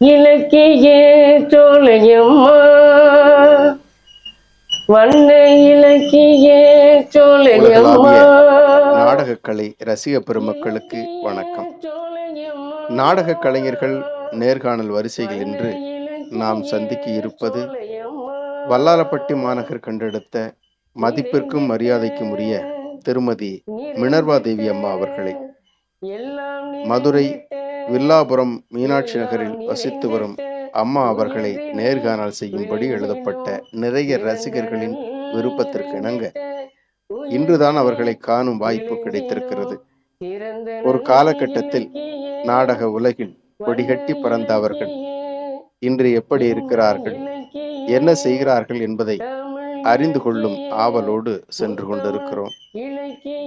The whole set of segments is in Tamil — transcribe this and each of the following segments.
இலக்கிய சோலையம்மா. வண்ண இலக்கிய சோலையம்மா. நாடகக்கலை ரசிக பெருமக்களுக்கு வணக்கம். நாடக கலைஞர்கள் நேர்காணல் வரிசைகள் என்று நாம் சந்திக்க இருப்பது வல்லாலப்பட்டி மாநகர் கண்டெடுத்த மதிப்பிற்கும் மரியாதைக்கும் உரிய திருமதி மினர்வா தேவி அம்மா அவர்களை. மதுரை வில்லாபுரம் மீனாட்சி நகரில் வசித்து வரும் அம்மா அவர்களை நேர்காணல் செய்யும்படி எழுதப்பட்ட நிறைய ரசிகர்களின் விருப்பத்திற்கு இணங்க இன்றுதான் அவர்களை காணும் வாய்ப்பு கிடைத்திருக்கிறது. ஒரு காலகட்டத்தில் நாடக உலகில் கொடிகட்டி பறந்த அவர்கள் இன்று எப்படி இருக்கிறார்கள் என்ன செய்கிறார்கள் என்பதை அறிந்து கொள்ளும் ஆவலோடு சென்று கொண்டிருக்கிறோம்.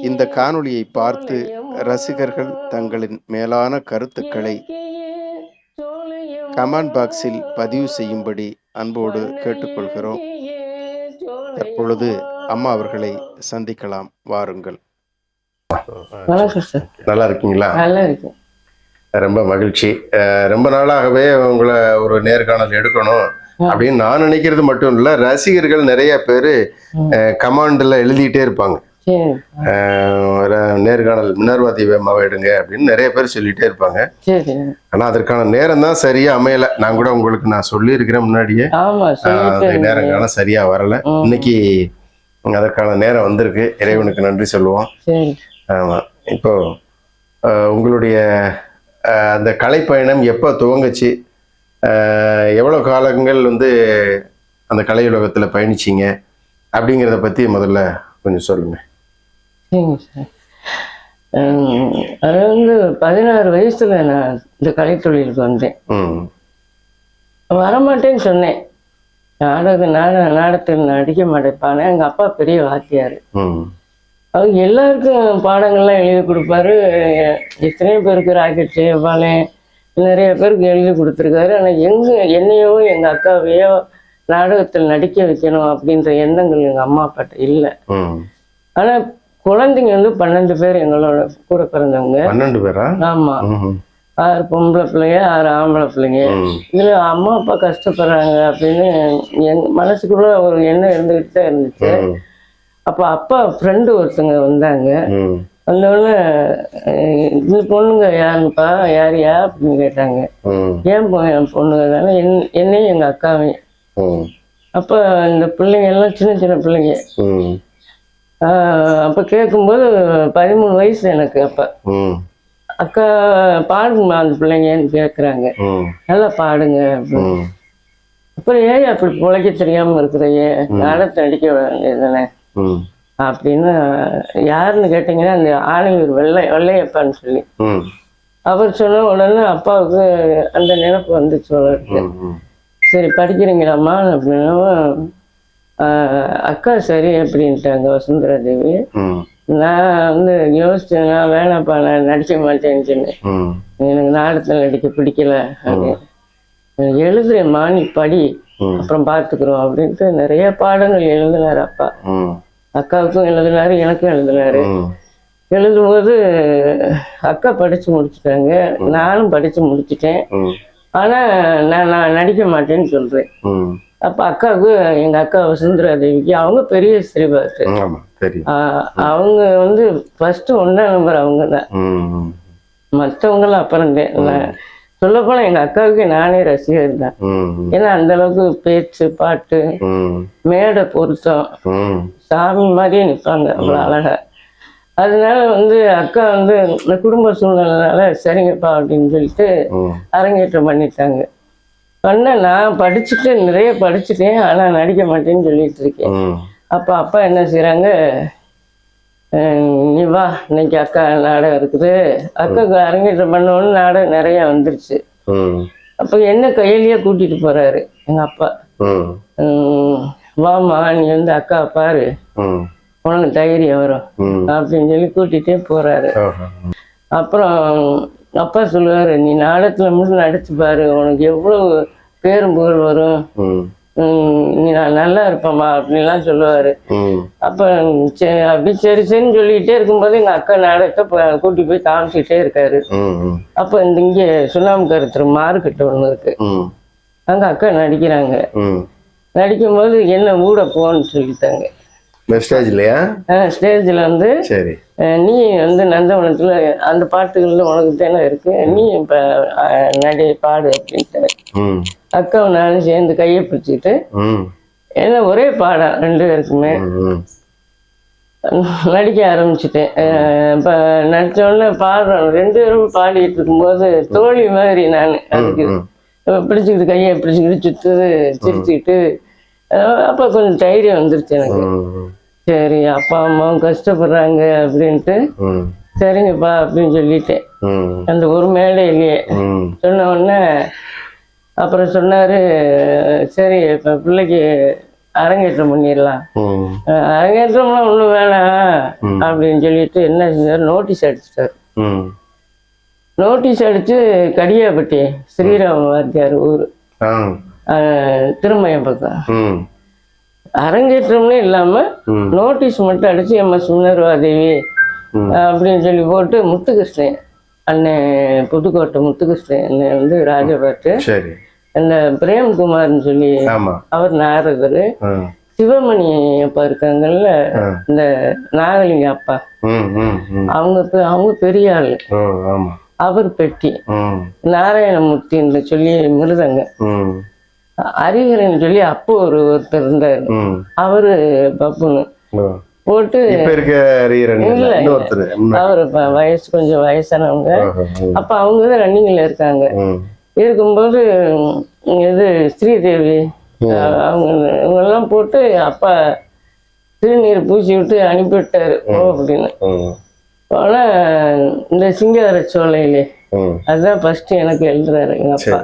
இந்த காணொளியை பார்த்து ரசிகர்கள் தங்களின் மேலான கருத்துக்களை கமெண்ட் பாக்ஸில் பதிவு செய்யும்படி அன்போடு கேட்டுக்கொள்கிறோம். தற்பொழுது அம்மா அவர்களை சந்திக்கலாம். வாருங்கள். நல்லா இருக்கீங்களா? நல்லா இருக்கு ரொம்ப மகிழ்ச்சி. ரொம்ப நாளாகவே உங்களை ஒரு நேர்காணல் எடுக்கணும் அப்படின்னு நான் நினைக்கிறது மட்டும் இல்ல ரசிகர்கள் நிறைய பேர் கமாண்ட்ல எழுதிட்டே இருப்பாங்க. நேர்காணல் மினர்வா தேவி அம்மாவை எடுங்க அப்படின்னு நிறைய பேர் சொல்லிட்டே இருப்பாங்க. ஆனா அதற்கான நேரம் தான் சரியா அமையல. நான் கூட உங்களுக்கு நான் சொல்லியிருக்கிறேன் முன்னாடியே. ஆமா அஹ் சொல்லிட்டு அது நேரங்காலம் சரியா வரல. இன்னைக்கு அதற்கான நேரம் வந்திருக்கு. இறைவனுக்கு நன்றி சொல்லுவோம். ஆமாம் இப்போ உங்களுடைய அந்த கலைப்பயணம் எப்போ துவங்குச்சு? எவ்வளோ காலங்கள் வந்து அந்த கலையுலகத்தில் பயணிச்சீங்க? அப்படிங்கிறத பற்றி முதல்ல கொஞ்சம் சொல்லுங்கள் சரிங்க சார் அது வந்து பதினாறு வயசுல நான் இந்த கலைத்தொழிலுக்கு வந்தேன். வரமாட்டேன்னு சொன்னேன். நாடக நாட நாடகத்தில் நடிக்க மாட்டேப்பானே எங்கள் அப்பா பெரிய வாத்தியார். அவங்க எல்லாருக்கும் பாடங்கள்லாம் எழுதி கொடுப்பாரு. எத்தனையோ பேருக்கு ராக்கெட் செய்வானே நிறைய பேருக்கு எழுதி கொடுத்துருக்காரு. ஆனால் எங்க என்னையோ எங்கள் அக்காவையோ நாடகத்தில் நடிக்க வைக்கணும் அப்படின்ற எண்ணங்கள் எங்கள் அம்மா அப்பாட்ட இல்லை. ம். ஆனால் குழந்தைங்க வந்து பன்னெண்டு பேர் எங்களோட கூட பிறந்தவங்க. பன்னெண்டு பேரா? ஆமாம் ம் ஆறு பொம்பளை பிள்ளைங்க ஆறு ஆம்பளை பிள்ளைங்க. இதில் அம்மா அப்பா கஷ்டப்படுறாங்க அப்படின்னு என் மனசுக்குள்ள ஒரு எண்ணம் இருந்துகிட்டு தான் இருந்துச்சு அப்போ அப்பா ஃப்ரெண்டு ஒருத்தங்க வந்தாங்க. அஹ் இந்த பொண்ணுங்க யாருங்கப்பா யாரையா அப்படின்னு கேட்டாங்க. ஏன் பொ என் பொண்ணுங்க தானே? என் என்னையும் எங்கள் அக்காவையும். அப்போ இந்த பிள்ளைங்க எல்லாம் சின்ன சின்ன பிள்ளைங்க. அப்போ கேட்கும்போது பதிமூணு வயசு எனக்கு அப்போ. அக்கா பாடுங்கம்மா அந்த பிள்ளைங்கன்னு கேட்குறாங்க நல்லா பாடுங்க. அப்புறம் ஏன் அப்படி பிழைக்க தெரியாம இருக்கிறையே நாடகத்தை நடிக்க வேண்டியதுதானே? அப்படின்னு யாருன்னு கேட்டீங்கன்னா அந்த ஆணையூர் வெள்ளை வெள்ளையப்பான்னு சொல்லி. அவர் சொன்ன உடனே அப்பாவுக்கு அந்த நினைப்பு வந்துச்சு சரி படிக்கிறீங்களாம்மா? அப்படின்னா. அக்கா சரி அப்படின்ட்டாங்க வசுந்தரா தேவி ம். நான் வந்து யோசிச்சேன் நான் வேணாப்பா நான் நடிக்க மாட்டேன்னு சொன்னேன். எனக்கு நாடகத்தில் நடிக்க பிடிக்கல அப்படின்னு. எழுதுறேம்மா நீ படி அப்புறம் பார்த்துக்குறோம் அப்படின்ட்டு நிறைய பாடங்கள் எழுதினார் அப்பா. அக்காவுக்கும் எழுதினாரு எனக்கும் எழுதினாரு. எழுதும்போது அக்கா படிச்சு முடிச்சிட்டாங்க நானும் படிச்சு முடிச்சிட்டேன். ஆனா நான் நான் நடிக்க மாட்டேன்னு சொல்றேன். அப்ப அக்காவுக்கு எங்க அக்கா வசுந்தரா தேவிக்கு அவங்க பெரிய ஆஹ் அவங்க வந்து ஃபர்ஸ்ட் ஒன்னாம் நம்பர் அவங்க தான் மற்றவங்களாம் அப்புறம் சொல்ல போனா எங்க அக்காவுக்கு நானே ரசிகர் தான். ஏன்னா அந்த அளவுக்கு பேச்சு பாட்டு மேடை பொருத்தம். சாமி மாதிரியே நிற்பாங்க அவ்வளோ அழகா. அதனால வந்து அக்கா வந்து இந்த குடும்ப சூழ்நிலைனால சரிங்கப்பா அப்படின்னு சொல்லிட்டு அரங்கேற்றம் பண்ணிட்டாங்க. பண்ண நான் படிச்சுட்டு நிறைய படிச்சுட்டேன் ஆனால் நடிக்க மாட்டேன்னு சொல்லிட்டு இருக்கேன். அப்போ அப்பா என்ன செய்கிறாங்க நீ வா இன்னைக்கு அக்கா நாடகம் இருக்குது. அக்காவுக்கு அரங்கேற்றம் பண்ணோன்னு நாடகம் நிறைய வந்துருச்சு. அப்போ என்ன கையிலேயே கூட்டிட்டு போறாரு எங்க அப்பா. ம். உம், வாம்மா நீ வந்து அக்கா பாரு. உனக்கு தைரியம் வரும். அப்படின்னு சொல்லி கூட்டிகிட்டே போறாரு. அப்புறம் அப்பா சொல்லுவாரு நீ நாடகத்துல மட்டும் நடிச்சு பாரு உனக்கு எவ்வளவு பேரும் புகழ் வரும். நீ நான் நல்லா இருப்பேம்மா அப்படின்லாம் சொல்லுவாரு. அப்ப சரி அப்படி சரி சரின்னு சொல்லிக்கிட்டே இருக்கும்போது எங்க அக்கா நாடகத்தை கூட்டி போய் காமிச்சிக்கிட்டே இருக்காரு. அப்ப இந்த இங்க சுண்ணாம்பு கருத்துற மார்க்கெட் ஒண்ணு இருக்கு. அங்க அக்கா நடிக்கிறாங்க. நடிக்கும்போது என்ன ஊட போன்னு சொல்லிட்டாங்க. மெஸ்டேஜ் இல்லையா? ஸ்டேஜில் வந்து சரி. நீ வந்து நந்தவனத்தில் அந்த பாட்டுகள்ல உனக்கு தானே இருக்கு. நீ இப்போ நடி பாடு அப்படின்ட்டு. அக்காவும் நானும் சேர்ந்து கையை பிடிச்சிக்கிட்டு ம். என்ன ஒரே பாடம் ரெண்டு பேருக்குமே. நடிக்க ஆரம்பிச்சிட்டேன். இப்போ நடிச்ச உடனே பாடுறோம் ரெண்டு பேரும் பாடிட்டு இருக்கும்போது தோழி மாதிரி நான் அதுக்கு பிடிச்சிக்கிட்டு கையை பிடிச்சிக்கிட்டு சுற்றுது சிரிச்சுக்கிட்டு அப்போ கொஞ்சம் தைரியம் வந்துருச்சு எனக்கு. சரி அப்பா அம்மாவும் கஷ்டப்படுறாங்க அப்படின்ட்டு சரிங்கப்பா அப்படின்னு சொல்லிட்டேன் அந்த ஒரு மேடையிலேயே சொன்ன உடனே அப்புறம் சொன்னாரு சரி இப்போ பிள்ளைக்கு அரங்கேற்றம் பண்ணிடலாம். அரங்கேற்றம்லாம் ஒன்றும் வேணாம் அப்படின்னு சொல்லிட்டு என்ன செஞ்சார் நோட்டீஸ் அடிச்சிட்டார். ம். நோட்டீஸ் அடிச்சு கடியாப்பட்டி ஸ்ரீராம வாத்தியார் ஊர். திருமயம் பக்கம். அரங்கேற்றம்னே இல்லாம நோட்டீஸ் மட்டும் அடிச்சு எம் எஸ் சுந்தரவாதேவி ம். அப்படின்னு சொல்லி போட்டு முத்துகிருஷ்ணன் அண்ணன் புதுக்கோட்டை முத்துகிருஷ்ணன் வந்து ராஜபாட்டு. சரி. அந்த பிரேம்குமார்னு சொல்லி அவர் நாரதர். சிவமணி அப்பா இருக்காங்கல்ல. இந்த நாகலிங்க அப்பா. அவங்க அவங்க பெரிய ஆளு. அவர் பெட்டி. நாராயணமூர்த்தின்னு சொல்லி மிருதங்க. ஹரிஹரன் சொல்லி அப்போ ஒரு ஒருத்தர் இருந்தார். அவரு பப்புன்னு. ஓ. போட்டு. அவர் வயசு கொஞ்சம் வயசானவங்க. அப்ப அவங்க தான் ரன்னிங்ல இருக்காங்க. இருக்கும்போது இது ஸ்ரீதேவி அவங்க இவங்கெல்லாம் போட்டு அப்பா திருநீர் பூசி விட்டு அனுப்பிவிட்டாரு. ஓ அப்படின்னு. ஆனா இந்த சிங்கார சோலையிலே அதுதான் ஃபர்ஸ்ட் எனக்கு எழுதுறாரு எங்க அப்பா.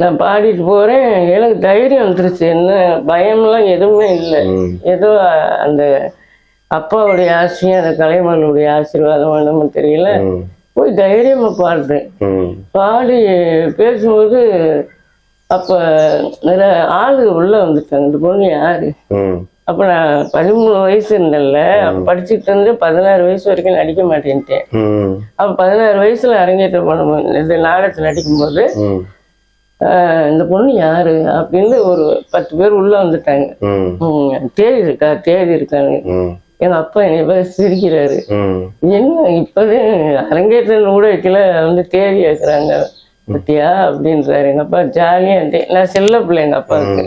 நான் பாடிட்டு போறேன். எனக்கு தைரியம் வந்துருச்சு. என்ன பயம்லாம் எதுவுமே இல்லை. ஏதோ அந்த அப்பாவுடைய ஆசையும் அந்த கலைமகளுடைய ஆசீர்வாதம் என்னமோ தெரியல. போய் தைரியமா பாடுறேன். பாடி பேசும்போது அப்ப நிறைய ஆளு உள்ள வந்துட்டாங்க. இந்த பொண்ணு யாரு? அப்ப நான் பதிமூணு வயசு இருந்தேன்ல. படிச்சுட்டு இருந்து பதினாறு வயசு வரைக்கும் நடிக்க மாட்டேன்ட்டேன். அப்ப பதினாறு வயசுல அரங்கேற்றம் பண்ணும்போது இந்த நாடகத்தில் நடிக்கும்போது இந்த பொண்ணு யாரு அப்படின்னு ஒரு பத்து பேர் உள்ள வந்துட்டாங்க. தேதி இருக்கா? தேதி இருக்காங்க. எங்க அப்பா என்னை பார்த்து சிரிக்கிறாரு. என்ன இப்போதான் அரங்கேற்றம் வைக்கல வந்து தேதி கேட்குறாங்க பத்தியா? அப்படின்றாரு. எங்க அப்பா ஜாலியா இருந்தேன் நான் செல்ல பிள்ளை எங்க அப்பாவுக்கு.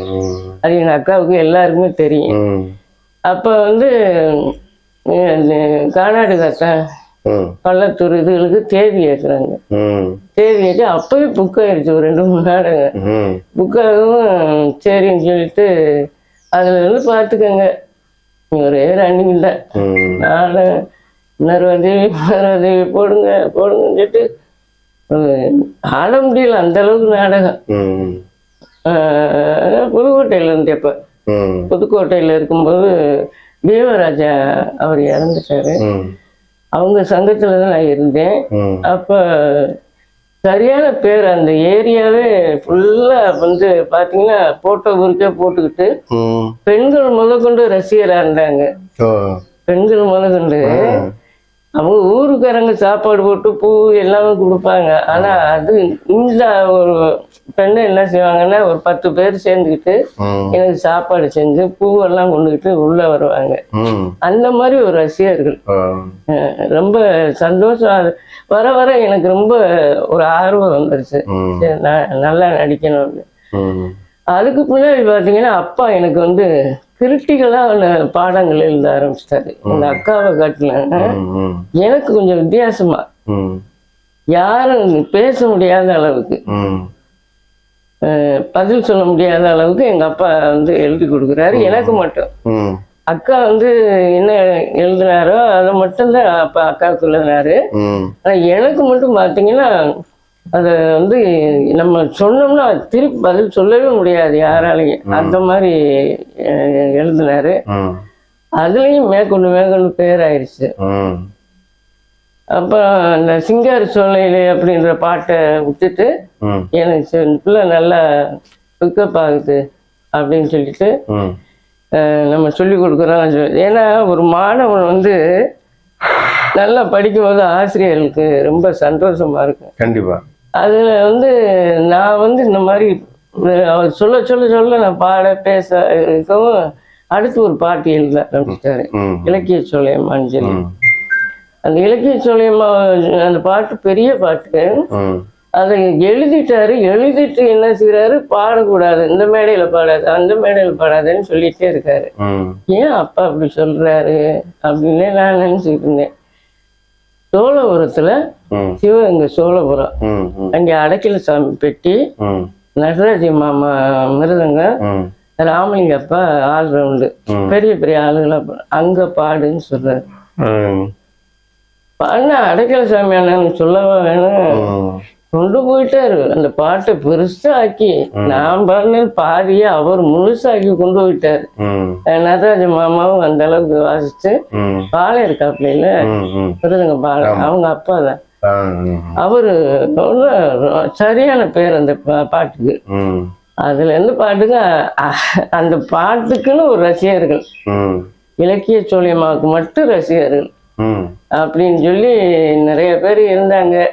அது எங்க அக்காவுக்கு எல்லாருக்குமே தெரியும். அப்ப வந்து உம், இந்த பள்ளத்தூர் இதுகளுக்கு தேதி கேட்குறாங்க ம். தேதி கேட்டு அப்பவே புக் ஆயிடுச்சு ஒரு ரெண்டு மூணு நாடகம் புக் ஆகவும் சரின்னு சொல்லிட்டு அதுல இருந்து பார்த்துக்கோங்க ஒரே ரன்னிங் தான் நானும் நர்வதேவி நர்வதேவி போடுங்க போடுங்கன்னு சொல்லிட்டு ஆட முடியல அந்த அளவுக்கு நாடகம். புதுக்கோட்டையில இருந்தேன் இப்ப. புதுக்கோட்டையில இருக்கும்போது தேவராஜா அவர் இறந்துட்டாரு. அவங்க சங்கத்துல தான் நான் இருந்தேன். அப்ப சரியான பேர் அந்த ஏரியாவே ஃபுல்லா வந்து பாத்தீங்கன்னா போட்டோ குறுக்கே போட்டுக்கிட்டு பெண்கள் முதற்கொண்டு ரசிகரா இருந்தாங்க. பெண்கள் முதற்கொண்டு அவங்க ஊருக்காரங்க சாப்பாடு போட்டு பூ எல்லாமே கொடுப்பாங்க. ஆனா அது இந்த ஒரு பெண்ணை என்ன செய்வாங்கன்னா ஒரு பத்து பேர் சேர்ந்துக்கிட்டு எனக்கு சாப்பாடு செஞ்சு பூவெல்லாம் கொண்டுகிட்டு உள்ள வருவாங்க. அந்த மாதிரி ஒரு ரசிகர்கள். ரொம்ப சந்தோஷம். வர வர எனக்கு ரொம்ப ஒரு ஆர்வம் வந்துருச்சு. நல்லா நடிக்கணும்னு. அதுக்கு பின்னாடி பார்த்தீங்கன்னா அப்பா எனக்கு வந்து கிரிட்டிக்கலாக பாடங்கள் எழுத ஆரம்பிச்சிட்டாரு. எங்க அக்காவை காட்டின ம் எனக்கு கொஞ்சம் வித்தியாசமா. யாரும் பேச முடியாத அளவுக்கு. பதில் சொல்ல முடியாத அளவுக்கு எங்க அப்பா வந்து எழுதி கொடுக்குறாரு. எனக்கு மட்டும். அக்கா வந்து என்ன எழுதினாரோ அதை மட்டும்தான் அப்பா அக்காவுக்கு எழுதினாரு ஆனா எனக்கு மட்டும் பார்த்தீங்கன்னா அதை வந்து நம்ம சொன்னோம்னா திருப்பி பதில் சொல்லவே முடியாது யாராலையும். அந்த மாதிரி எழுதினாரு. அதுலேயும் மேற்கொண்டு மேற்கொண்டு பேராயிருச்சு ம் அப்போ அந்த சிங்கார சோலையிலே அப்படின்ற பாட்டை விட்டுட்டு எனக்கு பிள்ளை நல்லா பிக்கப் ஆகுது அப்படின்னு சொல்லிட்டு நம்ம சொல்லி கொடுக்குறோம் ஏன்னா ஒரு மாணவன் வந்து நல்லா படிக்கும்போது ஆசிரியர்களுக்கு ரொம்ப சந்தோஷமா இருக்கும். கண்டிப்பா. அதில் வந்து நான் வந்து இந்த மாதிரி அவர் சொல்ல சொல்ல சொல்ல நான் பாட பேச இருக்கவும் அடுத்து ஒரு பாட்டு எழுத ஆரம்பிச்சிட்டாரு இலக்கிய சோலையம்மான்னு சொல்லி அந்த இலக்கிய சோலையம்மா அந்த பாட்டு பெரிய பாட்டு. அதை எழுதிட்டாரு எழுதிட்டு என்ன செய்றாரு? பாடக்கூடாது. இந்த மேடையில பாடாது அந்த மேடையில பாடாதுன்னு சொல்லிட்டே இருக்காரு. ஏன் அப்பா அப்படி சொல்றாரு? அப்படின்னு நான் நினைச்சுட்டு இருந்தேன். சோழபுரத்துல சிவகங்கை சோழபுரம். அங்க அடைக்கல சாமி பெட்டி நடராஜ மாமா மிருதங்க ஆல் ரவுண்டு. பெரிய பெரிய ஆளுகளா அங்க பாடுன்னு சொல்றாரு. பாடினா அடைக்கல சாமி அண்ணன் சொல்லவா வேணும்? கொண்டு போயிட்டாரு. அந்த பாட்டை பெருசா ஆக்கி நான் பாடினது பாதியே அவர் முழுசாக்கி கொண்டு போயிட்டாரு. நடராஜ மாமாவும் அந்த அளவுக்கு வாசிச்சு ம். பாலை இருக்காப்புல ம் ம். விருதுங்க பாலை. அவங்க அப்பா தான். அவரு சரியான பேர் அந்த பாட்டுக்கு. அதுல இருந்து பாட்டுக்கு அந்த பாட்டுக்குன்னு ஒரு ரசிகர்கள். இலக்கிய சோழியம்மாவுக்கு மட்டும் ரசிகர்கள். அப்படின்னு சொல்லி நிறைய பேர் இருந்தாங்க.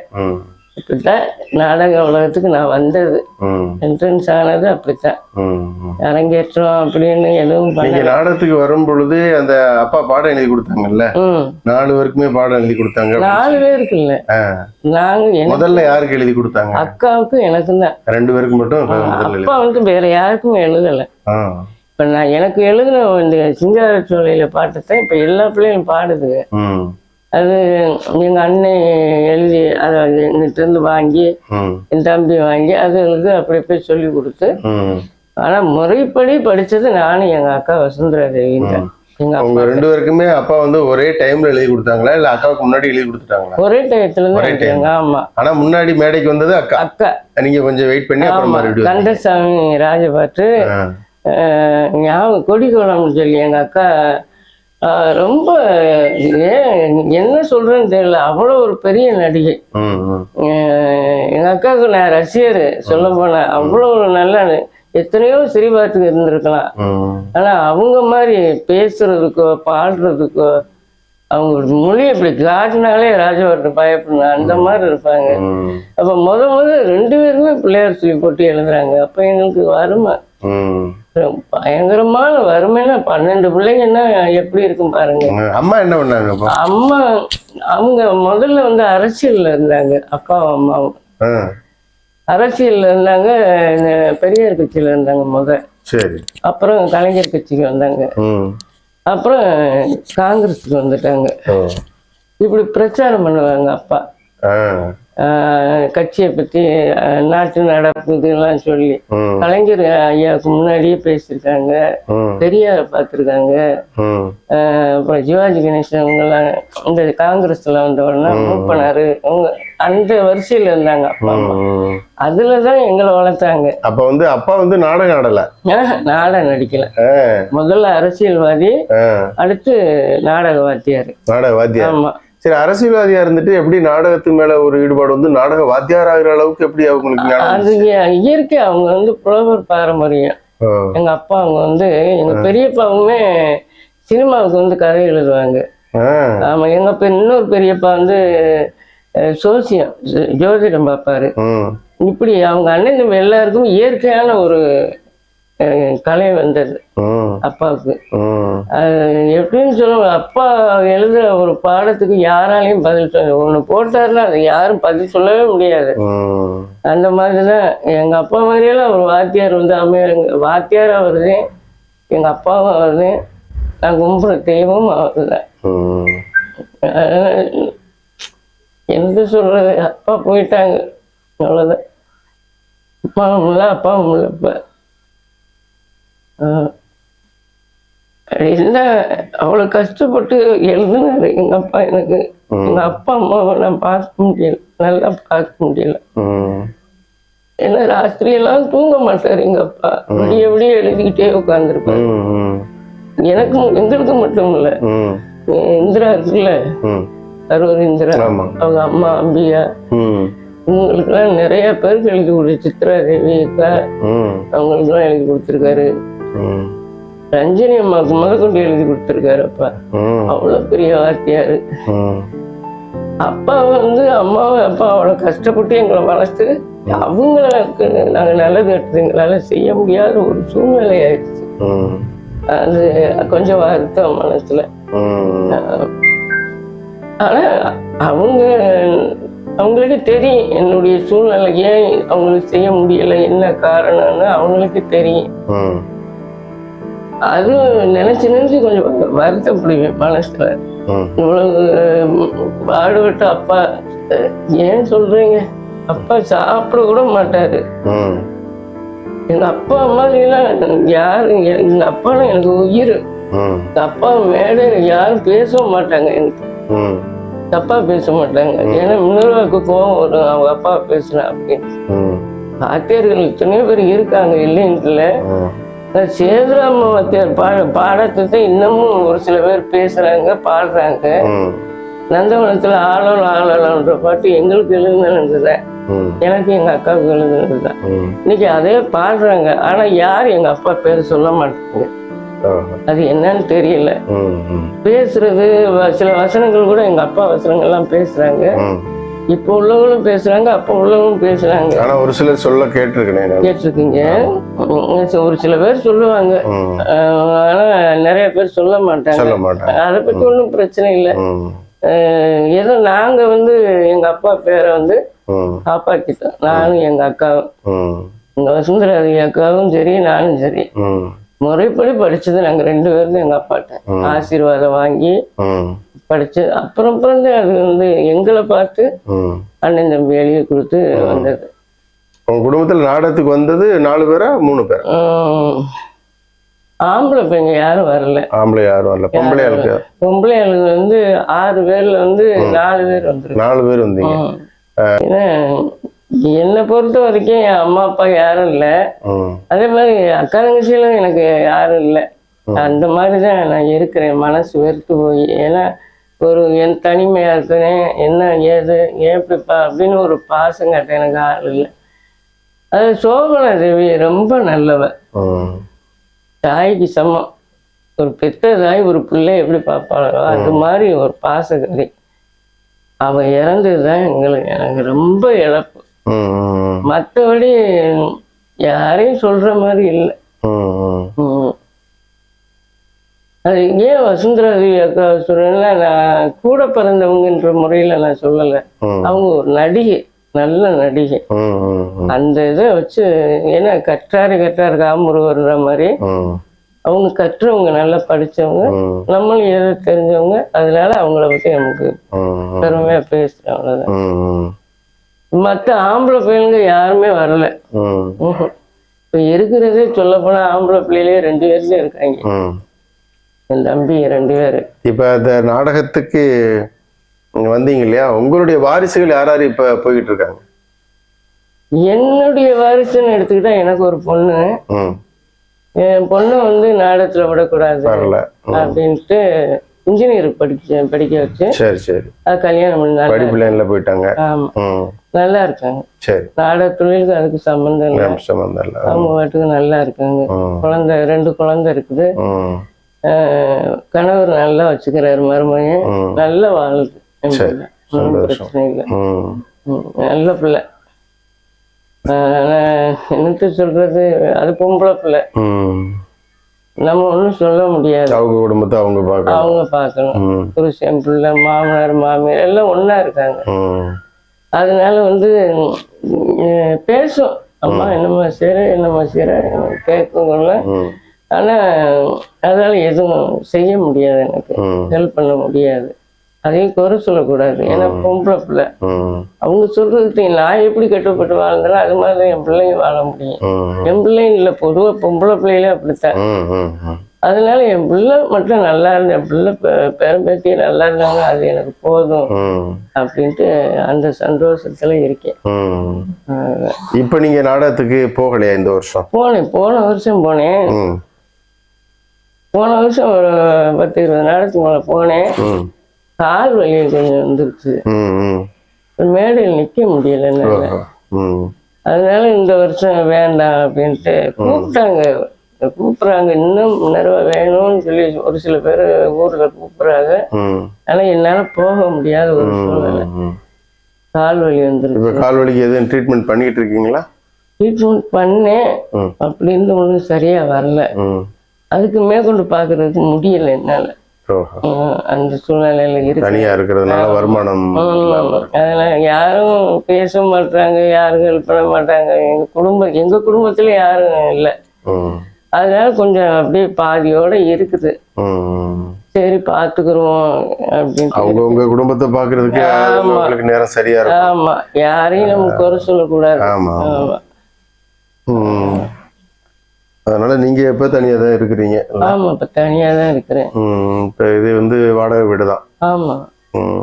ம் இப்படித்தான் நாடக உலகத்துக்கு நான் வந்தது. என்ட்ரன்ஸ் ஆனது அப்படித்தான். அரங்கேற்றம் அப்படின்னு எதுவும் பண்ண நீங்க நாடகத்துக்கு வரும் பொழுது அந்த அப்பா பாடம் எழுதி கொடுத்தாங்கல்ல? நாலு பேருக்குமே பாடம் எழுதி கொடுத்தாங்க நாலு பேருக்கு இல்ல. நாங்க முதல்ல யாருக்கு எழுதி கொடுத்தாங்க? அக்காவுக்கும் எனக்கும் தான் ரெண்டு பேருக்கு மட்டும் அப்பா வந்து வேற யாருக்கும் எழுதல. இப்ப நான் எனக்கு எழுதின இந்த சிங்கார சோலையில பாட்டத்தை இப்ப எல்லா பிள்ளைகளும் பாடுதுங்க. அது எங்க அண்ணன் எழுதி அதை எங்கிட்ட இருந்து வாங்கி என் தம்பி வாங்கி அதுகளுக்கு அப்படி போய் சொல்லி கொடுத்து ம். ஆனா முறைப்படி படிச்சது நானும் எங்க அக்கா வசுந்தரா அப்பா உங்க ரெண்டு பேருக்குமே அப்பா வந்து ஒரே டைம்ல எழுதி கொடுத்தாங்களா? இல்ல அக்காவுக்கு முன்னாடி எழுதி கொடுத்துட்டாங்களா? ஒரே டயத்துல ஒரே. இருக்காங்க ஆமா. ஆனா முன்னாடி மேடைக்கு வந்தது அக்கா. அக்கா. நீங்க கொஞ்சம் வெயிட் பண்ணி அப்புறம் மறுபடியும் கந்தசாமி ராஜபாட்டு ஞாபகம் கொடிக்கோளம்னு சொல்லி எங்க அக்கா ரொம்ப ஏன் என்ன சொல்றேன்னு தெரியல. அவ்வளோ ஒரு பெரிய நடிகை. எங்க அக்காவுக்கு நான் ரசிகர் சொல்ல போனா. அவ்வளோ ஒரு நல்ல எத்தனையோ சிரிபாத்துக்கு இருந்திருக்கலாம். ஆனா அவங்க மாதிரி பேசுறதுக்கோ பாடுறதுக்கோ அவங்க மொழி அப்படி காட்டினாலே ராஜபாட்டு பயப்படணும் அந்த மாதிரி இருப்பாங்க. அப்ப முத முத ரெண்டு பேருமே பிள்ளையார் சொல்லி போட்டு எழுதுறாங்க. அப்ப எங்களுக்கு வறுமை. ம் பயங்கரமான வறுமைன்னா பன்னெண்டு பிள்ளைங்கன்னா எப்படி இருக்கும் பாருங்க. அம்மா என்ன பண்ணாங்க அம்மா அவங்க முதல்ல வந்து அரசியல்ல இருந்தாங்க அக்காவும் அம்மாவும். அரசியல்ல இருந்தாங்க பெரியார் கட்சியில இருந்தாங்க முத. சரி. அப்புறம் கலைஞர் கட்சிக்கு வந்தாங்க. அப்புறம் காங்கிரஸுக்கு வந்துட்டாங்க. இப்படி பிரச்சாரம் பண்ணுவாங்க அப்பா. கட்சியை பத்தி நாட்டு நடப்பு இதெல்லாம் சொல்லி கலைஞர் ஐயாவுக்கு முன்னாடியே பேசியிருக்காங்க பெரியாரை பார்த்துருக்காங்க. அப்புறம் சிவாஜி கணேசன் இவங்கெல்லாம் இந்த காங்கிரஸ்ல வந்தவொடனே மூப்பனாரு. அவங்க அந்த வரிசையில இருந்தாங்க அப்பா அம்மா. ம். அதுல தான் எங்களை வளர்த்தாங்க. அப்ப வந்து அப்பா வந்து நாடகம் ஆடல? நாடகம் நடிக்கல. முதல்ல அரசியல்வாதி அடுத்து நாடக வாத்தியார் நாடக வாத்தியார் ஆமா. சரி அரசியல்வாதியா இருந்துட்டு எப்படி நாடகத்து மேல ஒரு ஈடுபாடு வந்து நாடக வாத்தியார் ஆகிற அளவுக்கு எப்படி அவங்களுக்கு அது இய- இயற்கை அவங்க வந்து புலவர் பாரம்பரியம். எங்க அப்பா அவங்க வந்து எங்க பெரியப்பாவுமே சினிமாவுக்கு வந்து கதை எழுதுவாங்க. ஆமா எங்க இன்னொரு பெரியப்பா வந்து சோசியம் ஜோதிடம் பார்ப்பாரு இப்படி அவங்க அண்ணன் எல்லாருக்கும் இயற்கையான ஒரு கலை வந்தது. அப்பாவுக்கு. எப்படின்னு சொல்லுவாங்க அப்பா எழுதுற ஒரு பாடத்துக்கு யாராலையும் பதில் சொல்ல ஒன்று போட்டாருன்னா அது யாரும் பதில் சொல்லவே முடியாது. அந்த மாதிரி தான் எங்கள் அப்பா மாதிரியெல்லாம் ஒரு வாத்தியார் வந்து அமைய வாத்தியாராக வருது எங்கள் அப்பாவும் வருது நான் கும்பிட்ற தெய்வமும் அவர் தான் ம். என்ன சொல்றது அப்பா போயிட்டாங்க அவ்வளோதான் அப்பாவும் இல்லை அப்பாவும் இல்லை இப்போ. என்ன அவ்வளோ கஷ்டப்பட்டு எழுதுனாரு எங்கள் அப்பா எனக்கு. எங்கள் அப்பா அம்மாவை நான் பார்க்க முடியல. நல்லா பார்க்க முடியல. ஏன்னா ராத்திரியெல்லாம் தூங்க மாட்டார் எங்கள் அப்பா. விடிய விடிய எழுதிக்கிட்டே உட்காந்துருப்பாரு எனக்கும் எங்களுக்கு மட்டும் இல்லை. இந்திரா இருக்குல்ல. கரூர் இந்திரா. அவங்க அம்மா அம்பியா இவங்களுக்கெல்லாம் நிறைய பேருக்கு எழுதி கொடு சித்ரா தேவி அவங்களுக்கெல்லாம் எழுதி கொடுத்துருக்காரு. ரஞ்சினி அம்மாவுக்கு முதற்கொண்டு எழுதி கொடுத்துருக்காரு அப்பா. ம் அவ்வளோ பெரிய வாத்தியாரு. ம் அப்பா வந்து அம்மாவை அப்பா அவ்வளோ கஷ்டப்பட்டு எங்களை வளர்த்து அவங்களுக்கு நாங்கள் நல்லது கெட்டது எங்களால் செய்ய முடியாத ஒரு சூழ்நிலை ஆயிடுச்சு அது கொஞ்சம் வருத்தம் மனசுல. ஆனா அவங்க அவங்களுக்கு தெரியும் என்னுடைய சூழ்நிலை ஏன் அவங்களுக்கு செய்ய முடியல என்ன காரணம்னு அவங்களுக்கு தெரியும். அது நினைச்சு நினைச்சு கொஞ்சம் வருத்தப்படுவேன் மனசுல. இவ்வளவு பாடுபட்ட அப்பா ஏன் சொல்றீங்க? அப்பா சாப்பிட கூட மாட்டாரு. எங்க அப்பா மாதிரிலாம் யாரு எ- எங்க அப்பா எனக்கு உயிர். அப்பா மேடையில் யாரும் பேசவும் மாட்டாங்க எனக்கு. தப்பா பேச மாட்டாங்க. ஏன்னா இன்னொருவாக்கு கோவம் வரும் அவங்க அப்பா பேசுறேன் அப்படின்னு. வாத்தியார்கள் எத்தனையோ பேர் இருக்காங்க இல்லைன்ட்டுல ம் நான் சேதுராம வாத்தியார் பாட பாடத்தை இன்னமும் ஒரு சில பேர் பேசுறாங்க பாடுறாங்க. நந்தவனத்துல ஆளோல் ஆளோலன்ற பாட்டு எங்களுக்கு எழுதுனது ம். எனக்கு எங்க அக்காவுக்கு எழுதுனது தான் ம். இன்னைக்கு அதே பாடுறாங்க. ஆனா யார் எங்க அப்பா பேர் சொல்ல மாட்டாங்க. அது என்னன்னு தெரியல. பேசுறது சில வசனங்கள் கூட எங்க அப்பா வசனங்கள்லாம் பேசுறாங்க. இப்போ உள்ளவங்களும் பேசுறாங்க அப்போ உள்ளவங்களும் பேசுறாங்க. ஆனா ஒரு சிலர் சொல்ல கேட்டிருக்கேனே கேட்டிருக்கீங்க. ஒரு சில பேர் சொல்லுவாங்க. ஆனா நிறைய பேர் சொல்ல மாட்டாங்க. அதை பத்தி ஒன்றும் பிரச்சனை இல்லை. ஏதோ நாங்க வந்து எங்க அப்பா பேரை வந்து ம். காப்பாத்திட்டோம் நானும் எங்க அக்காவும். எங்க வசுந்தராதி அக்காவும் சரி நானும் சரி. முறைப்படி படிச்சது நாங்க ரெண்டு பேரும் எங்க அப்பாட்ட. ஆசீர்வாதம் வாங்கி படிச்சு அப்புறம் அப்புறம் தான் அது வந்து எங்களை பார்த்து அண்ணன் தம்பி எழுதி கொடுத்து வந்தது. உங்க குடும்பத்துல நாடகத்துக்கு வந்தது நாலு பேரா மூணு பேரா? ஆம்பளை பையங்க யாரும் வரல. ஆம்பளை யாரும் வரல. பொம்பளை ஆளுக்கு பொம்பளை ஆளுங்க வந்து ஆறு பேர்ல வந்து நாலு பேர் வந்துருக்கு நாலு பேர் வந்தீங்க. ஏன்னா என்னை பொறுத்த வரைக்கும் என் அம்மா அப்பா யாரும் இல்லை. அதே மாதிரி அக்கா தங்கச்சியிலும் எனக்கு யாரும் இல்லை. அந்த மாதிரி தான் நான் இருக்கிறேன். மனசு வெறுத்து போய். ஏன்னா ஒரு என் தனிமையா இருக்கிறேன் என்ன ஏது ஏன் இப்படிப்பா அப்படின்னு ஒரு பாசம் கட்ட எனக்கு ஆள் இல்லை. அது சோபனா தேவி ரொம்ப நல்லவ. தாய்க்கு சமம். ஒரு பெத்த தாய் ஒரு பிள்ளை எப்படி பார்ப்பாளோ அது மாதிரி ஒரு பாசக்கறி அவ இறந்தது தான் எங்களுக்கு. எனக்கு ரொம்ப இழப்பு. மற்றபடி யாரையும் சொல்ற மாதிரி இல்லை. அது ஏன் வசுந்தரா சொல்றேன்னா நான் கூட பிறந்தவங்கன்ற முறையில நான் சொல்லலை. அவங்க ஒரு நடிகை நல்ல நடிகை. அந்த இதை வச்சு ஏன்னா கற்றாரு கற்றாரு காமுருவர்ன்ற மாதிரி அவங்க கற்றவங்க நல்லா படிச்சவங்க நம்மளும் ஏதோ தெரிஞ்சவங்க அதனால அவங்கள பத்தி நமக்கு பெருமையா பேசுறேன் அவ்வளவுதான். ம் மற்ற ஆம்பளை பையனுங்க யாருமே வரல. இப்ப இருக்கிறதே சொல்ல போனா ஆம்பளை பிள்ளையிலே ரெண்டு பேர் தான் இருக்காங்க என் தம்பி ரெண்டு பேரு. இப்போ அந்த நாடகத்துக்கு நீங்க வந்தீங்க இல்லையா? உங்களுடைய வாரிசுகள் யார் யார் இப்போ போய்கிட்டு இருக்காங்க என்னுடைய வாரிசுன்னு எடுத்துக்கிட்டா எனக்கு ஒரு பொண்ணு. என் பொண்ணை வந்து நாடகத்துல விடக்கூடாது. அப்படின்ட்டு இன்ஜினியர் படிக்க படிக்க வச்சு சரி சரி. அது கல்யாணம் பண்ணாங்க படிப்பு லைன்ல போயிட்டாங்க. ஆமா. நல்லா இருக்காங்க. சரி. நாடக தொழிலுக்கு அதுக்கு சம்பந்தம் இல்லை. நிமிஷம் வந்தல அவங்க பாட்டுக்கு நல்லா இருக்காங்க. குழந்தை ரெண்டு குழந்தை இருக்குது. கணவர் நல்லா வச்சுக்கிறாரு மருமகன். ம். நல்ல வாழுது சந்தோஷம். பிரச்சனை இல்லை. நல்ல பிள்ளை. என்னத்த சொல்றது? அது பொம்பளை பிள்ளை. நம்ம ஒன்றும் சொல்ல முடியாது. அவங்க குடும்பத்தை அவங்க பார்க்கணும். அவங்க பார்க்கணும். புருஷன் பிள்ளை மாமனார் மாமியார் எல்லாம் ஒண்ணா இருக்காங்க. அதனால வந்து பேசும். அம்மா என்னம்மா செய்ற? என்னம்மா செய்ற? கேட்குங்கள்ல ம் ஆனா அதால எதுவும் செய்ய முடியாது எனக்கு. ஹெல்ப் பண்ண முடியாது. அதையும் குறை சொல்லக்கூடாது. ஏன்னா பொம்பளை பிள்ளை. அவங்க சொல்றதுக்கு நான் எப்படி கட்டுப்பட்டு வாழ்ந்தாலும் அது மாதிரி என் பிள்ளையும் வாழ முடியும். என் பிள்ளையும் இல்லை பொதுவாக பொம்பளை பிள்ளைகளே அப்படித்தான். அதனால என் பிள்ளை மட்டும் நல்லா இருந்த என் பிள்ளை பெ- பேரம்பேத்தி நல்லா இருந்தாங்க அது எனக்கு போதும் அப்படின்ட்டு அந்த சந்தோஷத்துல இருக்கேன். இப்போ நீங்க நாடகத்துக்கு போகலையா இந்த வருஷம்? போனேன் போன வருஷம் போனேன். போன வருஷம் ஒரு பத்து இருபது நாளைக்கு மேலே போனேன். கால் வலி கொஞ்சம் வந்துருச்சு மேடையில் நிக்க முடியல என்னால. அதனால இந்த வருஷம் வேண்டாம் அப்படின்ட்டு கூப்பிட்டாங்க. கூப்பிடுறாங்க. இன்னும் நிறைய வேணும்னு சொல்லி ஒரு சில பேர் ஊர்ல கூப்பிடுறாங்க. ஆனா என்னால போக முடியாத ஒரு சூழ்நிலை. கால் வலி வந்துருக்கு இப்போ கால் வலிக்கு எதுவும் ட்ரீட்மெண்ட் பண்ணிக்கிட்டு இருக்கீங்களா? ட்ரீட்மெண்ட் பண்ணேன். அப்படின்னு ஒன்றும் சரியா வரல. அதுக்கு மேற்கொண்டு பாக்குறதுக்கு முடியல என்னால. அந்த சூழ்நிலையில இருக்கு. தனியா இருக்கிறதுனால வருமானம். அதனால யாரும் பேச மாட்டாங்க யாரும் ஹெல்ப் பண்ண மாட்டாங்க எங்க குடும்பம் எங்க குடும்பத்துல யாரும் இல்லை. அதனால கொஞ்சம் அப்படியே பாதியோட இருக்குது. சரி பாத்துக்கிறோம் அப்படின்ட்டு அவங்க உங்க குடும்பத்தை பாக்குறதுக்கு உங்களுக்கு நேரம் சரியா இருக்கும். ஆமா. யாரையும் நம்ம குறை சொல்லக்கூடாது. ஆமா ஆமா. அதனால நீங்க எப்ப தனியா தான் இருக்கிறீங்க? ஆமா இப்ப தனியா தான் இருக்கிறேன். இப்ப இது வந்து வாடகை வீடு தான். ஆமா.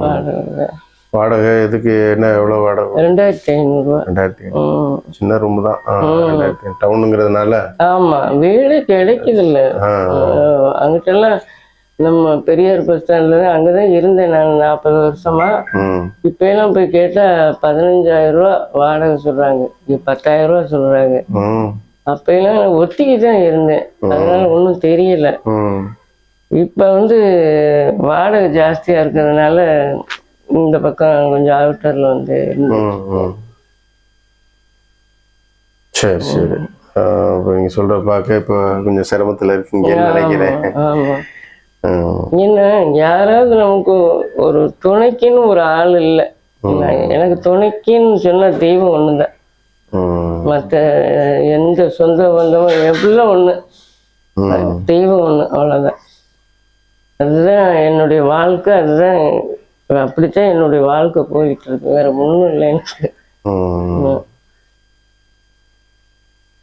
வாடகை. வாடகை இதுக்கு என்ன எவ்வளவு வாடகை? ரெண்டாயிரத்தி ஐநூறு ரூபா. ரெண்டாயிரத்தி. சின்ன ரூம் தான். ரெண்டாயிரத்தி. டவுனுங்கிறதுனால ஆமா வீடு கிடைக்குது இல்ல ஆ, அங்கிட்டெல்லாம் நம்ம பெரியார் பஸ் ஸ்டாண்ட்ல தான் அங்கதான் இருந்தேன் நான் நாற்பது வருஷமா. இப்ப எல்லாம் போய் கேட்டா பதினஞ்சாயிரம் ரூபா வாடகை சொல்றாங்க. பத்தாயிரம் ரூபா சொல்றாங்க. ம், அப்ப எல்லாம் நான் ஒத்திக்கு தான் இருந்தேன் அதனால ஒன்றும் தெரியல. இப்ப வந்து வாடகை ஜாஸ்தியா இருக்கிறதுனால இந்த பக்கம் கொஞ்சம் அவுட்டர்ல வந்து. சரி சரி. இப்ப நீங்க சொல்ற பார்க்க இப்ப கொஞ்சம் சிரமத்துல இருக்கீங்கன்னு நினைக்கிறேன். என்ன யாராவது நமக்கு ஒரு துணைக்குன்னு ஒரு ஆள் இல்லை. எனக்கு துணைக்குன்னு சொன்ன தெய்வம் ஒண்ணுதான். ம், மற்ற எந்த சொந்த பந்தமும் எவ்வளோ ம். தெய்வம் ஒண்ணு அவ்வளவுதான். அதுதான் என்னுடைய வாழ்க்கை அதுதான் அப்படித்தான் என்னுடைய வாழ்க்கை போயிட்டு இருக்கு வேற ஒண்ணும் இல்லை எனக்கு.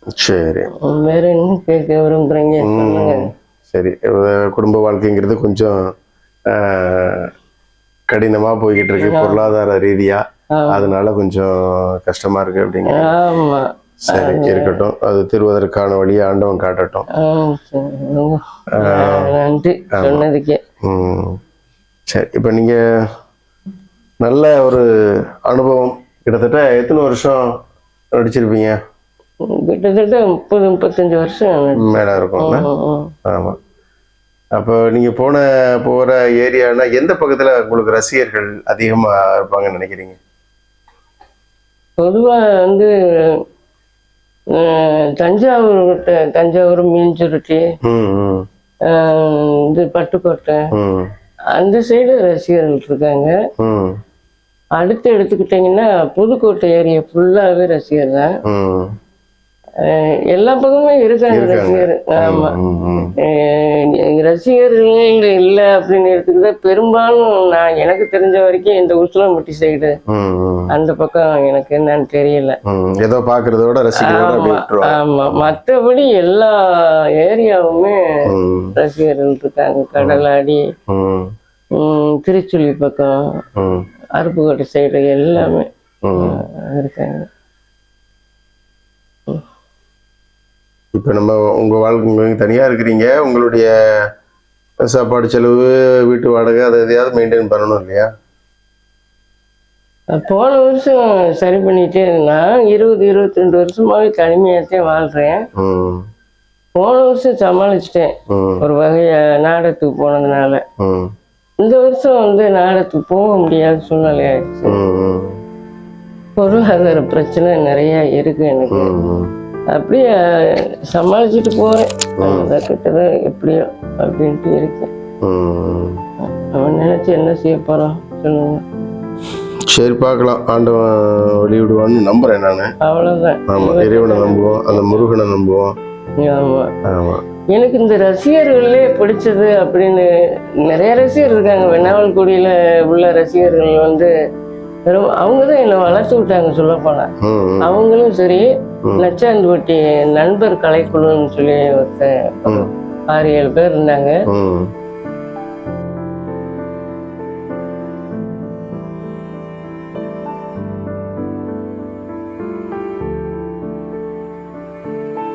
சரி. வேற என்ன கேட்க விரும்புறீங்க? சரி. குடும்ப வாழ்க்கைங்கிறது கொஞ்சம் கடினமா போய்கிட்டு இருக்கு. பொருளாதார ரீதியா. அதனால கொஞ்சம் கஷ்டமா இருக்கு அப்படிங்க ஆமா. சரி இருக்கட்டும். அது திருவதற்கான வழியை ஆண்டவன் காட்டட்டும். நன்றி சொன்னதுக்கே. சரி இப்போ நீங்க நல்ல ஒரு அனுபவம் கிட்டத்தட்ட எத்தனை வருஷம் நடிச்சிருப்பீங்க? கிட்டத்தட்ட முப்பது முப்பத்தஞ்சு வருஷம் மேல இருக்கும்ல ம், ம். ஆமா. அப்போ நீங்க போன போற ஏரியானா எந்த பக்கத்துல உங்களுக்கு ரசிகர்கள் அதிகமா இருப்பாங்கன்னு நினைக்கிறீங்க? பொதுவா வந்து தஞ்சாவூர் தஞ்சாவூர் மீன்சுருட்டி இது பட்டுக்கோட்டை அந்த சைடு ரசிகர்கள் இருக்காங்க. அடுத்து எடுத்துக்கிட்டிங்கன்னா புதுக்கோட்டை ஏரியா ஃபுல்லாகவே ரசிகர் தான் எல்லா பக்கமும் இருக்காங்க ரசிகர். ஆமா. ரசிகர்கள் இல்லை அப்படின்னு எடுத்துக்கிட்டா பெரும்பாலும் நான் எனக்கு தெரிஞ்ச வரைக்கும் இந்த உசிலம்பட்டி சைடு அந்த பக்கம் எனக்கு என்னன்னு தெரியல. ஏதோ பாக்குறதோட அப்படி ஆமா மற்றபடி எல்லா ஏரியாவுமே ரசிகர்கள் இருக்காங்க. கடலாடி உம், திருச்சுழி பக்கம் அருப்புக்கோட்டை சைடு எல்லாமே. இருக்காங்க. இப்போ நம்ம உங்க வாழ்க்கை நீங்க தனியா இருக்கிறீங்க. உங்களுடைய சாப்பாடு செலவு வீட்டு வாடகை அதை எதையாவது மெயின்டைன் பண்ணணும் இல்லையா? போன வருஷம் சரி பண்ணிட்டே இருந்தேன். இருபது இருபத்தி ரெண்டு வருஷமாவே தனிமையாத்தான் வாழ்றேன். போன வருஷம் சமாளிச்சிட்டேன். ஒரு வகைய நாடகத்துக்கு போனதுனால. இந்த வருஷம் வந்து நாடகத்துக்கு போக முடியாத சூழ்நிலை ஆயிடுச்சு. பொருளாதார பிரச்சனை நிறைய இருக்கு எனக்கு. அப்படியே சமாளிச்சுட்டு போறேன். அதான் கிட்டதான் எப்படியோ அப்படின்ட்டு இருக்கேன். அவன் நினைச்சு என்ன செய்ய போறான் சொல்லுங்க. சரி பார்க்கலாம். ஆண்டவன் வெளியிடுவான்னு நம்புறேன் நான். அவ்வளவுதான். ஆமா இறைவனை நம்புவோம் அந்த முருகனை நம்புவோம். ஆமா. ஆமா. எனக்கு இந்த ரசிகர்களே பிடிச்சது அப்படின்னு நிறைய ரசிகர் இருக்காங்க. வெண்ணாவல்குடியில உள்ள ரசிகர்கள் வந்து அவங்க தான் என்னை வளர்த்து விட்டாங்க சொல்ல போனா. ம், ம், அவங்களும் சரி நச்சாந்துப்பட்டி நண்பர் கலைக்குழுன்னு சொல்லி ஒருத்தர் ம், ஆறு ஏழு பேர் இருந்தாங்க.